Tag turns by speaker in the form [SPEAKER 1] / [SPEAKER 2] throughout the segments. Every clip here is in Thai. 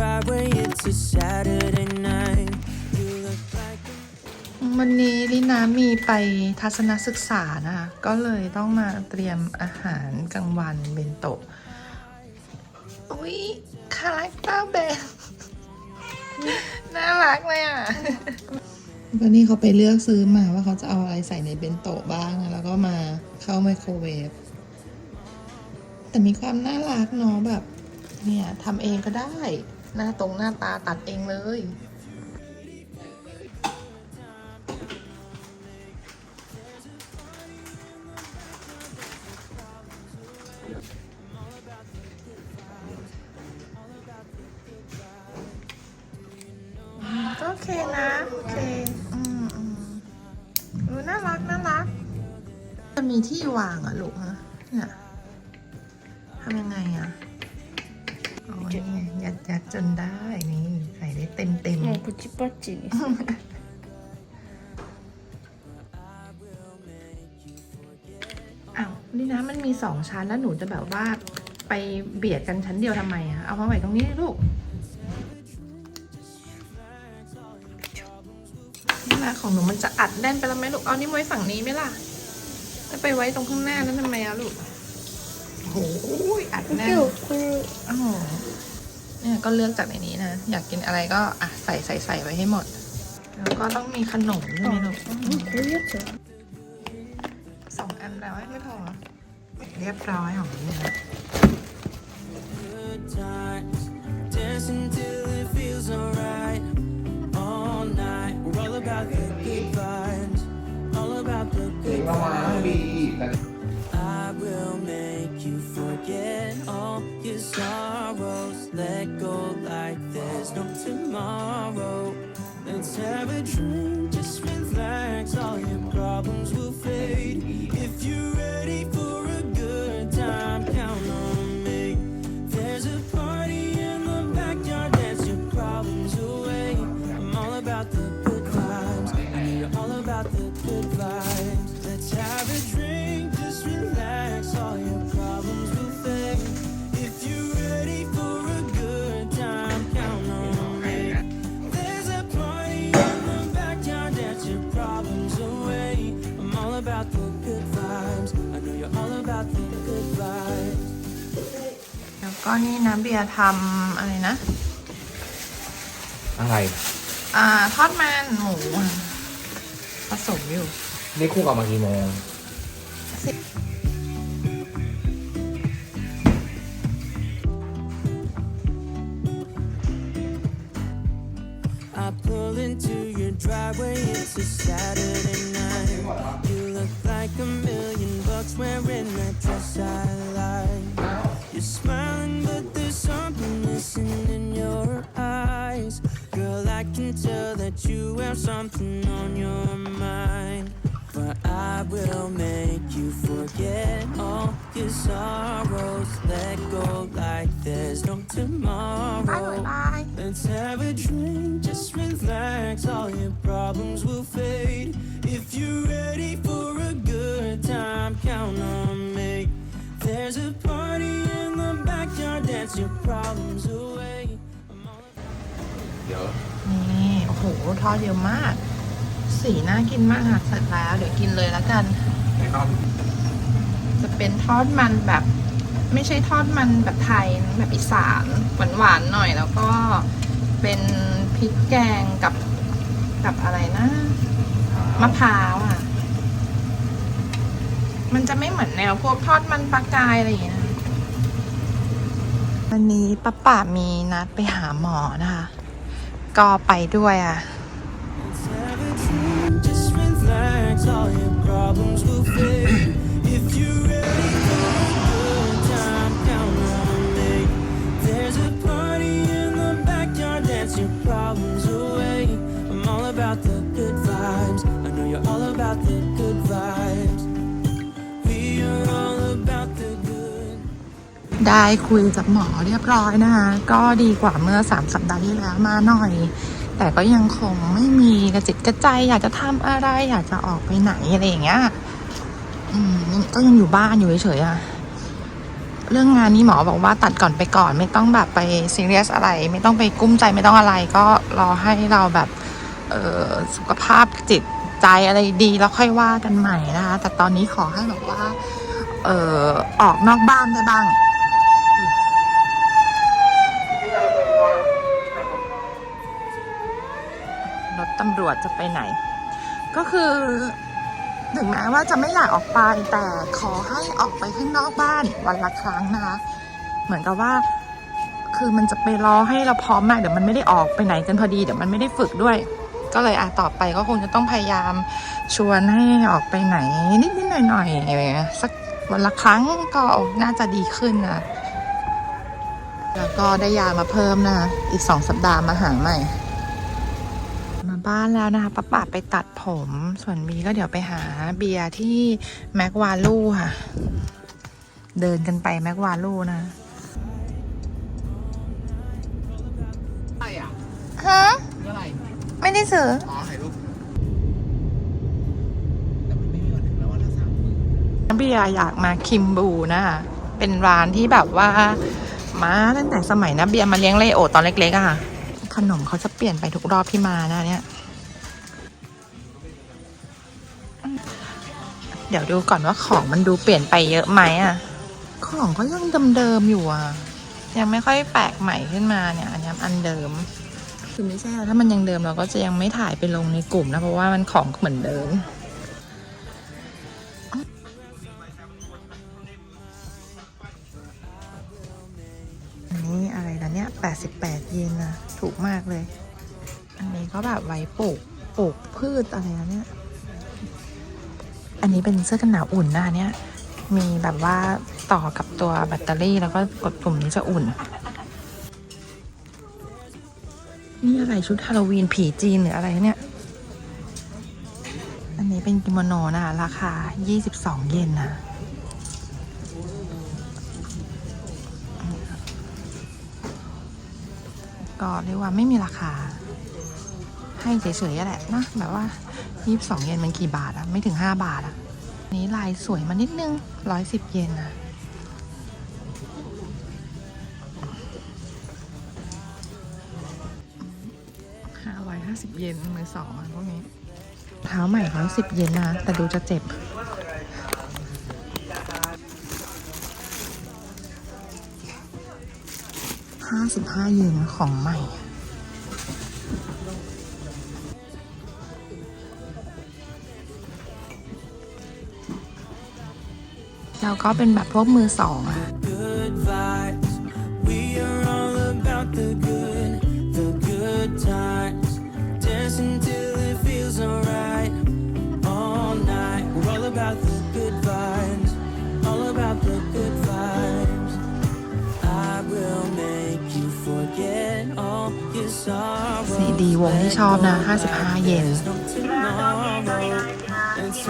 [SPEAKER 1] driveway, it's a Saturday night. You look like a
[SPEAKER 2] วันนี้ลินามีไปทัศนศึกษานะคะ ก็เลยต้องมาเตรียมอาหารกลางวันเบนโตะอุ๊ยคาแรคเตอร์แบนน่ารักเลยอะ ก็นี่เขาไปเลือกซื้อมาว่าเขาจะเอาอะไรใส่ในเบนโตะบ้างนะแล้วก็มาเข้าไมโครเวฟแต่มีความน่ารักเนาะแบบ เนี่ยทำเองก็ได้ หน้าตรงหน้าตาตัดเองเลยก็โอเคนะ โอเค อืมอืมเออน่ารัก น่ารัก จะมีที่วางอะลูกฮะเนี่ยทำยังไงอะ ยัดยัดจนได้นี่ใส่ได้เต็มเต็ม
[SPEAKER 3] โอ้กุจิปปจิ
[SPEAKER 2] อ้าวนี่นะมันมีสองชั้นแล้วหนูจะแบบว่าไปเบียดกันชั้นเดียวทำไมอะเอามาไว้ตรงนี้ลูกนี่ของหนูมันจะอัดแน่นไปแล้วไหมลูกเอานี่ไว้ฝั่งนี้ไหมล่ะจะไปไว้ตรงข้างหน้านั้นทำไมอะลูก โอ้ยอัดแน่นอ๋อเนี่ยก็เลือกจากในนี้นะ อยากกินอะไรก็อะใส่ใส่ใส่ไว้ให้หมด แล้วก็ต้องมีขนมใช่ไหมลูกสองอันแล้วไม่พอเรียบร้อยของนี่นะ
[SPEAKER 1] about the good vibes. I know you're all about the good vibes. Let's have a drink, just relax. All your problems will fade. If you're ready for a good time, count on me. There's a party in the backyard, dance your problems away. I'm all about the good vibes. I know you're all about the good vibes.
[SPEAKER 2] แล้วก็นี่นะเบียร์ทำอะไรนะ
[SPEAKER 4] อะไร
[SPEAKER 2] อ่าทอดมันหมูผสมอยู่
[SPEAKER 4] นี่คู่กับมากี่โมง
[SPEAKER 1] can tell that you have something on your mind. But I will make you forget all your sorrows. Let go like there's no tomorrow. Let's have a drink, just relax. All your problems will fade. If you're ready for a good time, count on me. There's a party in the backyard, dance your problems away. I'm all
[SPEAKER 4] เดี๋ยว
[SPEAKER 2] นี่โอ้โหทอดเยอะมาก สีน่ากินมากค่ะเสร็จแล้ว เดี๋ยวกินเลยแล้วกัน
[SPEAKER 4] ไม่ต้อง
[SPEAKER 2] จะเป็นทอดมันแบบ ไม่ใช่ทอดมันแบบไทยนะแบบอีสานหวานๆหน่อย แล้วก็เป็นพริกแกงกับกับอะไรนะมะพร้าวอะ มันจะไม่เหมือนแนวพวกทอดมันปลากายอะไรอย่างเงี้ยนะวันนี้ป้าป่ามีนัดไปหาหมอนะคะ ก็ไปด้วยอะ
[SPEAKER 1] Let's have a drink, just relax. All your problems will fade.
[SPEAKER 2] ได้คุยกับหมอเรียบร้อยนะคะ ก็ดีกว่าเมื่อสามสัปดาห์ที่แล้วมาหน่อย แต่ก็ยังคงไม่มีกระจิตกระใจ อยากจะทำอะไร อยากจะออกไปไหนอะไรอย่างเงี้ยอืมก็ยังอยู่บ้านอยู่เฉยๆอะเรื่องงานนี้หมอบอกว่าตัดก่อนไปก่อน ไม่ต้องแบบไปซีเรียสอะไร ไม่ต้องไปกุ้มใจไม่ต้องอะไร ก็รอให้เราแบบเออสุขภาพจิตใจอะไรดีแล้วค่อยว่ากันใหม่นะคะ แต่ตอนนี้ขอให้แบบว่า เออออกนอกบ้านได้บ้าง รถตำรวจจะไปไหน ก็คือ ถึงแม้ว่าจะไม่อยากออกไปแต่ขอให้ออกไปข้างนอกบ้านวันละครั้งนะคะ เหมือนกับว่า คือมันจะไปรอให้เราพร้อมมากเดี๋ยวมันไม่ได้ออกไปไหนกันพอดีเดี๋ยวมันไม่ได้ฝึกด้วย ก็เลยอะต่อไปก็คงจะต้องพยายามชวนให้ออกไปไหนนิดๆหน่อยๆสักวันละครั้งก็น่าจะดีขึ้นนะแล้วก็ได้ยามาเพิ่มนะ อีกสองสัปดาห์มาหาใหม่ บ้านแล้วนะคะป้าป่าไปตัดผม ส่วนมีก็เดี๋ยวไปหาเบียร์ที่แม็กวาลูค่ะ เดินกันไปแม็กวาลูนะ
[SPEAKER 4] อะไรอะ
[SPEAKER 2] ฮะ
[SPEAKER 4] อะไร
[SPEAKER 2] ไม่ได้ซื้อ
[SPEAKER 4] อ๋อถ่ายรูปแต่มันไม่มีวันถึงแล้ววันละสามหมื่น
[SPEAKER 2] เบียร์อยากมาคิมบูนะคะเป็นร้านที่แบบว่ามาตั้งแต่สมัยนะเบียร์มาเลี้ยงเลโอตอนเล็กๆอะค่ะข นมเขาจะเปลี่ยนไปทุกรอบที่มานะเนี่ย เดี๋ยวดูก่อนว่าของมันดูเปลี่ยนไปเยอะไหมอะของก็ยังเดิมๆอยู่อะยังไม่ค่อยแปลกใหม่ขึ้นมาเนี่ย อันนี้อันเดิม คือไม่ใช่อะถ้ามันยังเดิมเราก็จะยังไม่ถ่ายไปลงในกลุ่มนะเพราะว่ามันของเหมือนเดิม 88 เยนนะ ถูกมากเลย อันนี้ก็แบบไว้ปลูกปลูกพืชอะไรนะเนี่ย อันนี้เป็นเสื้อกันหนาวอุ่นนะเนี่ย มีแบบว่าต่อกับตัวแบตเตอรี่แล้วก็กดปุ่มนี้จะอุ่น นี่อะไรชุดฮาโลวีนผีจีนหรืออะไรเนี่ย อันนี้เป็นกิโมโนนะคะราคา 22 เยนนะ ก็เรียกว่าไม่มีราคา ให้เฉยๆแหละนะแบบว่า 22 เยนมันกี่บาทอะไม่ถึง 5 บาทอะนี้ลายสวยมานิดนึง 110 เยนนะห้าร้อยห้าสิบเยนมือสองอะพวกนี้เท้าใหม่ร้อยสิบเยนนะ แต่ดูจะเจ็บ สิบห้าเยนของใหม่ แล้วก็เป็นแบบพวกมือสองอะ ซีดีวงที่ชอบนะ 55 เยน
[SPEAKER 1] There's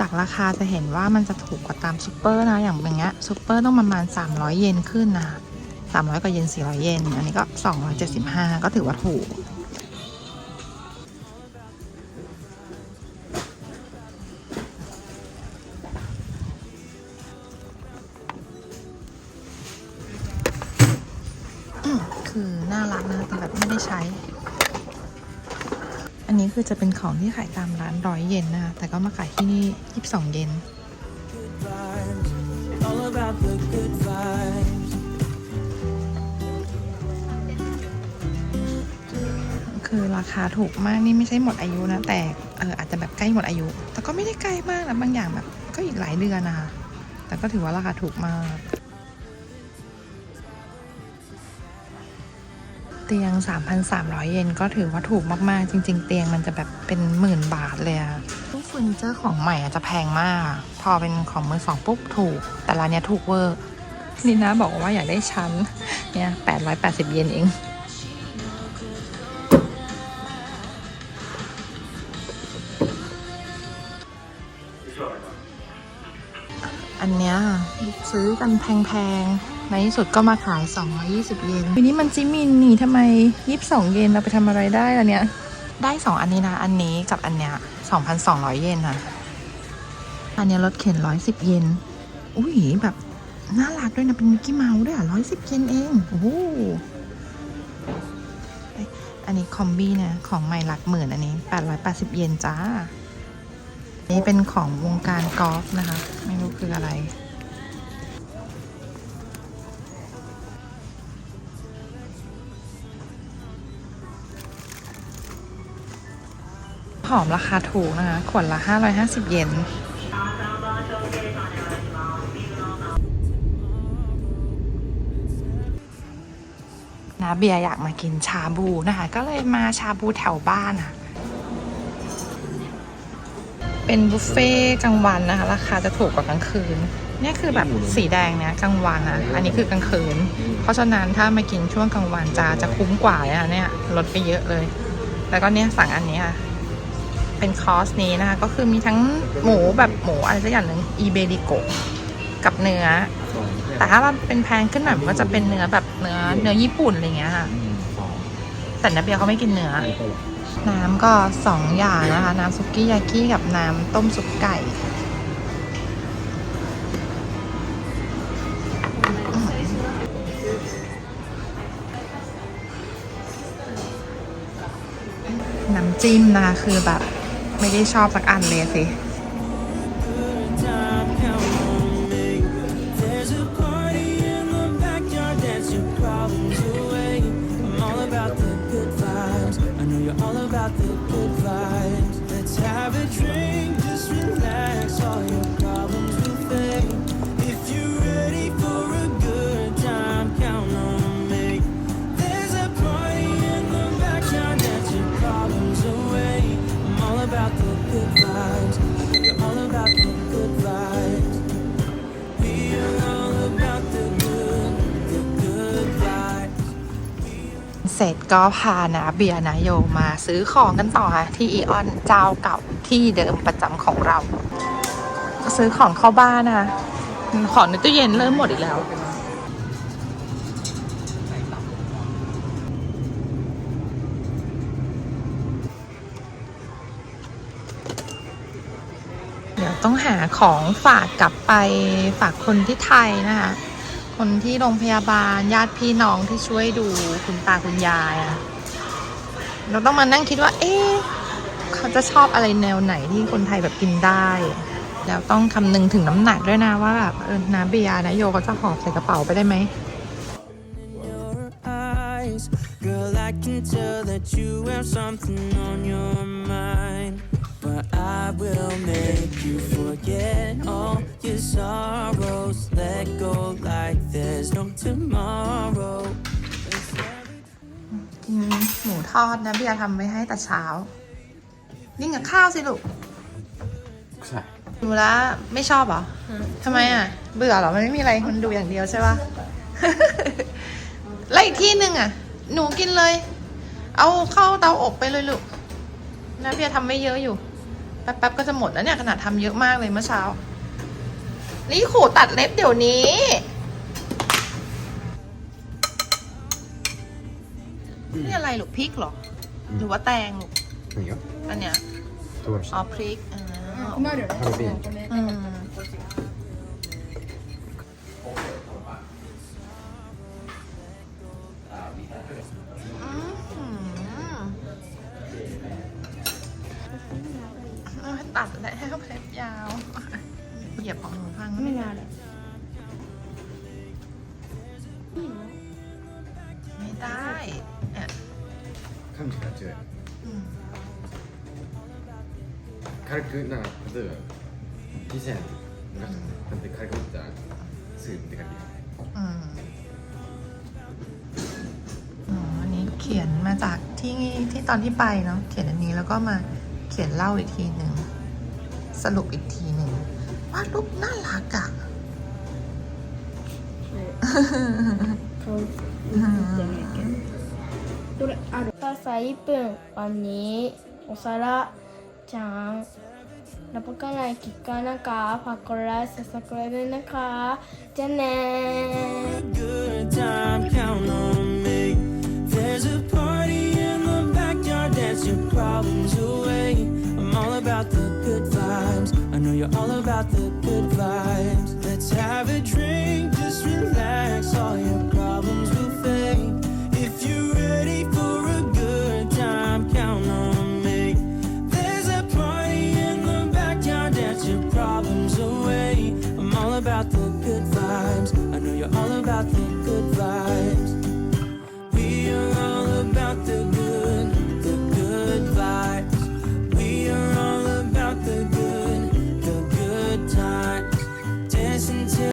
[SPEAKER 2] จากราคาจะเห็นว่ามันจะถูกกว่าตามซูเปอร์นะ อย่างอย่างเงี้ยซูเปอร์ต้องประมาณ 300 เยนขึ้นนะ300กว่าเยน400 เยน อันนี้ก็ 275 ก็ถือว่าถูก คือจะเป็นของที่ขายตามร้านร้อยเยนนะคะแต่ก็มาขายที่นี่ 22 เยน คือราคาถูกมากนี่ไม่ใช่หมดอายุนะ แต่เอออาจจะแบบใกล้หมดอายุ แต่ก็ไม่ได้ใกล้มากนะบางอย่างแบบก็อีกหลายเดือนนะคะแต่ก็ถือว่าราคาถูกมาก เตียง 3,300 เยนก็ถือว่าถูกมาก ๆ จริง ๆ เตียงมันจะแบบเป็นหมื่นบาทเลยอะเฟอร์นิเจอร์ของใหม่อาจจะแพงมาก พอเป็นของมือสองปุ๊บถูก แต่ร้านนี้ถูกเวอร์นี่นะบอกว่าอยากได้ชั้น เนี่ย880 เยนเองอันเนี้ยซื้อกันแพงๆ ในที่สุดก็มาขาย 220 เยนวันนี้มันจิมินนี่ทำไม 22 เยนเราไปทำอะไรได้ล่ะเนี่ย ได้ 2 อันนี้นะ อันนี้กับอันเนี้ย 2,200 เยนนะ อันเนี้ยรถเข็น 110 เยน อุ้ยแบบน่ารักด้วยนะ เป็นมิกกี้เมาส์ด้วยอะ 110 เยนเอง โอ้โหอันนี้คอมบี้นะ ของใหม่หลักหมื่นอันนี้ 880 เยนจ้า นี่เป็นของวงการกอล์ฟนะคะ ไม่รู้คืออะไร หอมราคาถูกนะคะ ขวดละ 550 เยนนะเบียร์อยากมากินชาบูนะคะ ก็เลยมาชาบูแถวบ้านค่ะ เป็นบุฟเฟ่ต์กลางวันนะคะ ราคาจะถูกกว่ากลางคืนเนี่ยคือแบบสีแดงเนี่ยกลางวันนะอันนี้คือกลางคืน เพราะฉะนั้นถ้ามากินช่วงกลางวันจะจะคุ้มกว่าเลยนะเนี่ยลดไปเยอะเลย แล้วก็เนี่ยสั่งอันนี้ค่ะ เป็นคอร์สนี้นะคะ ก็คือมีทั้งหมูแบบหมูอะไรสักอย่างหนึ่งอีเบริโกกับเนื้อ แต่ถ้ามันเป็นแพงขึ้นหน่อยมันก็จะเป็นเนื้อแบบเนื้อเนื้อญี่ปุ่นอะไรเงี้ยค่ะ แต่นาเบียเขาไม่กินเนื้อ น้ำก็สองอย่างนะคะ น้ำซุกี้ยากิกับน้ำต้มซุปไก่น้ำจิ้มนะคะคือแบบ ไม่ได้ชอบสักอันเลยสิ
[SPEAKER 1] เเส
[SPEAKER 2] ร็จก็พานะเบียร์นะโยมาซื้อของกันต่อค่ะที่อีออนเจ้าเก่าที่เดิมประจำของเรา ก็ซื้อของเข้าบ้านนะคะของในตู้เย็นเริ่มหมดอีกแล้วเดี๋ยวต้องหาของฝากกลับไปฝากคนที่ไทยนะคะ คนที่โรงพยาบาลญาติพี่น้องที่ช่วยดูคุณตาคุณยายอะเราต้องมานั่งคิดว่า เอ๊ะเขาจะชอบอะไรแนวไหนที่คนไทยแบบกินได้ แล้วต้องคำนึงถึงน้ำหนักด้วยนะว่าแบบเออน้ำเบียร์นะโยเขาจะหอบใส่กระเป๋าไปได้ไหม
[SPEAKER 1] Girl, I can tell that you have something on your mind. But I will make you forget all your sorrows.
[SPEAKER 2] อดนะเบียร์ทำไว้ให้แต่เช้า นี่กับข้าวสิลูก
[SPEAKER 4] ใช่
[SPEAKER 2] ดูแล้วไม่ชอบเหรอทำไมอะ เบื่อเหรอ มันไม่มีอะไรมันดูอย่างเดียวใช่ปะแล้วอีกที่หนึ่งอะ หนูกินเลย เอาเข้าเตาอบไปเลยลูกนะเบียร์ทำไม่เยอะอยู่ แป๊บๆก็จะหมดแล้วเนี่ยขนาดทำเยอะมากเลยเมื่อเช้า นี่ขู่ตัดเล็บเดี๋ยวนี้ นี่อะไรลูกพริกเหรอ หรือว่าแตงลูก
[SPEAKER 4] นี่ครับ
[SPEAKER 2] อันเนี้ย
[SPEAKER 4] ตัว
[SPEAKER 2] อ๋อพริกอ่า
[SPEAKER 3] 困るよね。
[SPEAKER 4] ハロウィン
[SPEAKER 2] อืมเอาให้ตัดและให้เขาเพล็บยาว เหยียบของหนูพัง
[SPEAKER 3] ไม่นาเลย
[SPEAKER 4] 사람들 같이 가끔 나 그들 디센 같은 근데 가끔 있다 지금 내가
[SPEAKER 2] อืมอ๋ออันนี้เขียนมาจากที่ที่ตอนที่ไปเนาะเขียนอันนี้แล้วก็มาเขียนเล่าอีกทีหนึ่งสรุปอีกทีหนึ่งว่ารูปน่ารักอะ
[SPEAKER 3] เขาอย่างเงี้ย. ある朝1分パンにお皿ちゃん แล้วพบกันในคลิปกันนะคะฝากกดไลค์ subscribe ด้วยนะคะเจนแน
[SPEAKER 1] good time, count on me. There's a party in the backyard, dance your problems away. I'm all about the good vibes. I know you're all about the good vibes. Let's have a drink,